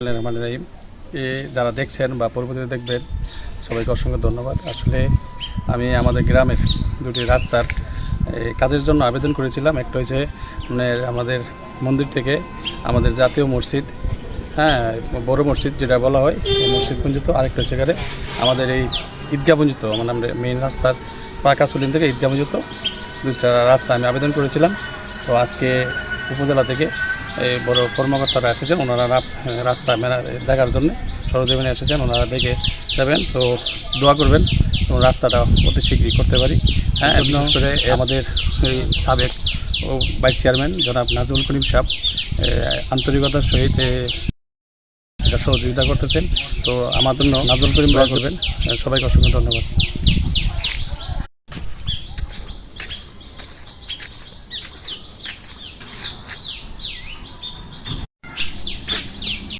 রহমান রাহিম এ, যারা দেখছেন বা পরবর্তীতে দেখবেন, সবাইকে অসংখ্য ধন্যবাদ। আসলে আমি আমাদের গ্রামের দুটি রাস্তার কাজের জন্য আবেদন করেছিলাম। একটা হয়েছে মানে আমাদের মন্দির থেকে আমাদের জাতীয় মসজিদ হ্যাঁ বড় মসজিদ যেটা বলা হয় মসজিদ পর্যন্ত। আরেকটা এখানে আমাদের এই ঈদগাহ পর্যন্ত মানে আমরা মেইন রাস্তার পাকাসুলিন থেকে ঈদগাহ পর্যন্ত। দুইটা রাস্তা আমি আবেদন করেছিলাম। তো আজকে উপজেলা থেকে এই বড় কর্মকর্তারা এসেছেন ওনারা রাস্তা মেলা দেখার জন্য সরজমিনে এসেছেন ওনারা দেখে যাবেন। তো দোয়া করবেন এবং রাস্তাটা অতি শীঘ্রই করতে পারি। হ্যাঁ বিশেষ করে আমাদের এই সাবেক ভাইস চেয়ারম্যান জনাব নাজমুল করিম সাহেব আন্তরিকতার সহিত এটা সহযোগিতা করতেছেন। তো আমার জন্য নাজমুল করিম দোয়া করবেন। সবাইকে অসংখ্য ধন্যবাদ।